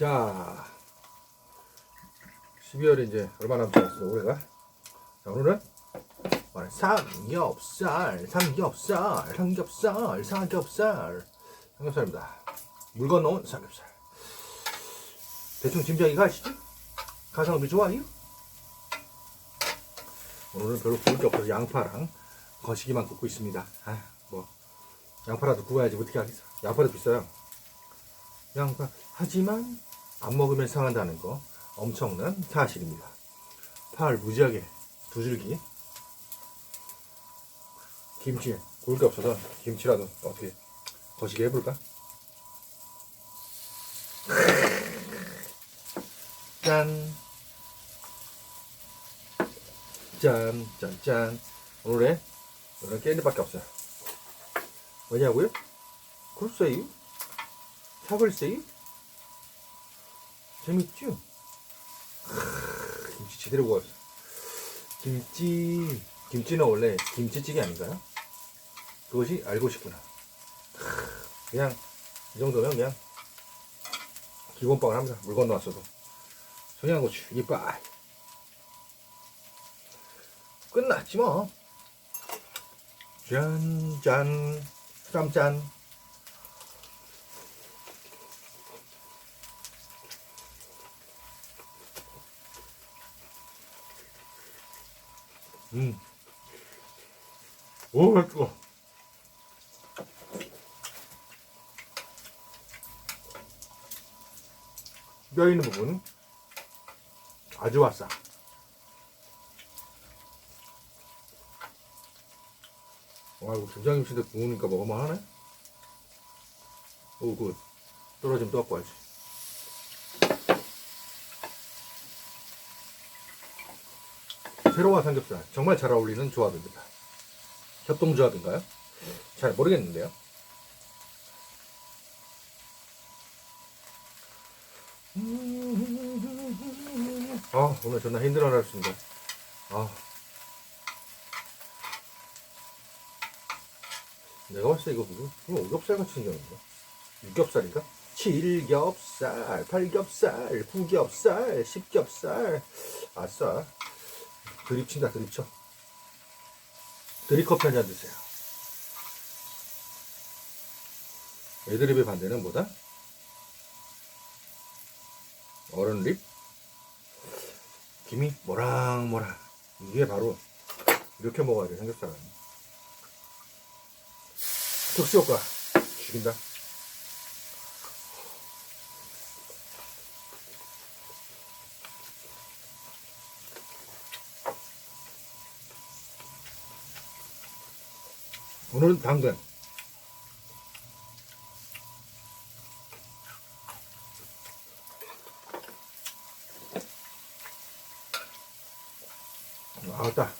자, 12월이 이제 얼마 남지 않았어, 올해가. 자, 오늘은 오늘 삼겹살, 삼겹살, 삼겹살, 삼겹살, 삼겹살입니다. 물 건너온 삼겹살. 대충 짐작이 가시죠? 가성비 좋아요? 오늘은 별로 구울 게 없어서 양파랑 거시기만 굽고 있습니다. 아, 뭐 양파라도 구워야지 어떻게 하겠어? 양파도 비싸요. 양파. 하지만 안 먹으면 상한다는 거 엄청난 사실입니다. 파를 무지하게 두 줄기. 김치 구울 게 없어서 김치라도 어떻게 거시기 해볼까? 짠. 짠, 짠, 짠. 오늘의 오늘은 깻잎밖에 없어요. 뭐냐고요? 글쎄요. 사글쎄요? 재밌죠? 크, 김치 제대로 구웠어. 김치, 김치는 원래 김치찌개 아닌가요? 그것이 알고 싶구나. 크, 그냥, 이 정도면 그냥, 기본빵을 합니다. 물 건너왔어도. 청양고추, 이빨. 끝났지 뭐. 짠, 짠, 쌈짠. 음. 오, 맛있어. 뼈 있는 부분 아주 왔어. 와, 이거 김장김치인데 구우니까 먹을만 하네? 오, 굿. 떨어지면 또 갖고 와야지. 새로운 삼겹살. 정말 잘 어울리는 조합입니다. 협동조합인가요? 잘 모르겠는데요. 아, 오늘 전화 힘들어 하셨습니다. 아. 내가 봤을 때 이거 무슨, 이거 오겹살 같이 생겼는데? 육겹살인가? 칠겹살, 팔겹살, 구겹살, 십겹살. 아싸. 드립친다, 드립쳐. 드립커피 한 잔 드세요. 애드립의 반대는 뭐다? 어른립? 김이 모락모락. 이게 바로 이렇게 먹어야 돼, 삼겹살은. 특수효과 죽인다. 오늘은 당근. 아따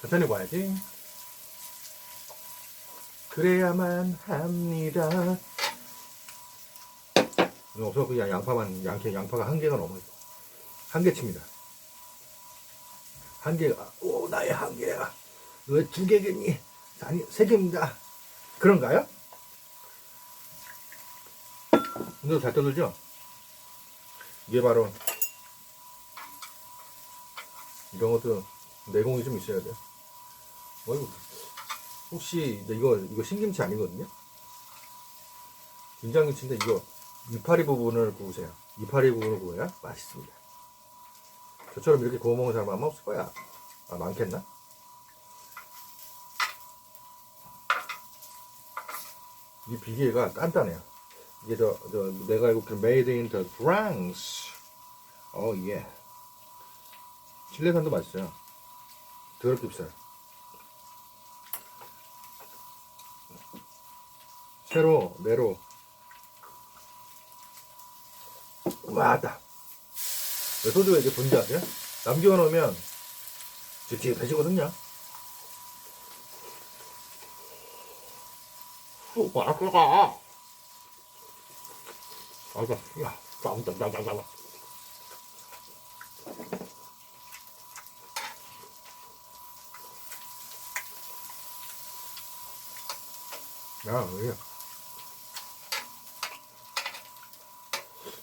천천히 봐야지. 그래야만 합니다. 없어 그냥 양파만 양개 양파가 한 개가 넘어요. 한 개칩니다. 한 개가 오 나의 한 개야. 왜 두 개겠니? 아니 세 개입니다. 그런가요? 오늘 잘 떠들죠? 이게 바로 이런 것도 내공이 좀 있어야 돼요. 어이구 혹시 이거 이거 신김치 아니거든요? 김장김치인데 이거 이파리 부분을 구우세요. 이파리 부분을 구워야 맛있습니다. 저처럼 이렇게 구워 먹는 사람 아마 없을 거야. 아 많겠나? 이 비계가 단단해요. 이게 저, 저 내가 알고 있기로 made in the France. 어 예. 칠레산도 맛있어요. 더럽게 비싸요. 세로, 네로. 와다. 소주가 이게 뭔지 아세요? 남겨 놓으면 찝찝해지거든요. 후, 맛있다. 아이고, 야, 짱짱짱짱짱. 야, 이게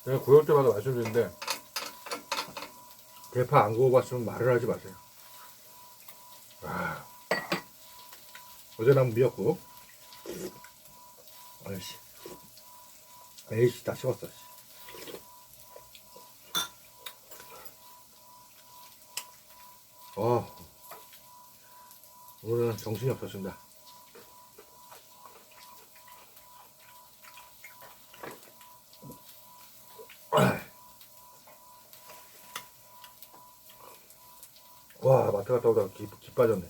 내가 구울 때마다 말씀드리는데 대파 안 구워봤으면 말을 하지 마세요. 아, 어제 남은 미역국. 아이씨, 에이씨 다 식었어. 씨. 어, 오늘은 정신이 없었습니다. 와 마트 갔다 오다가 기, 기 빠졌네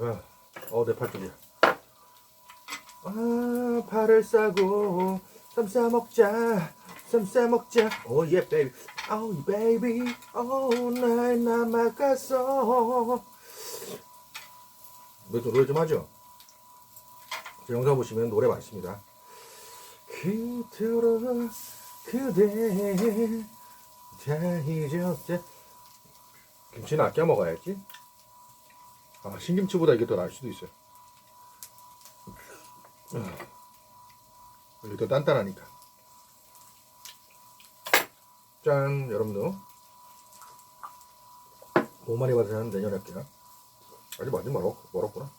아, 어내 팔뚝이야 아 팔을 싸고 쌈 싸 먹자 쌈 싸 먹자. 오예 베이비 오예 베이비 오날 남아갔어 좀- 노래 좀 하죠? 제 영상 보시면 노래 많습니다. 그토록 그대 다 잊었대 김치는 아껴 먹어야지. 아 신김치보다 이게 더 나을 수도 있어요 아, 이게 더 단단하니까. 짠 여러분도 복 많이 내년에 할게요. 아직 많이 멀었, 멀었구나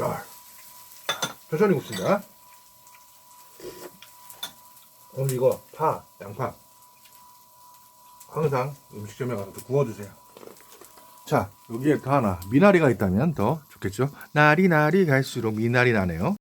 야, 천천히 굽습니다. 오늘 이거 파, 양파 항상 음식점에 가서 또 구워주세요. 자, 여기에 더 하나 미나리가 있다면 더 좋겠죠. 날이 날이 갈수록 미나리 나네요.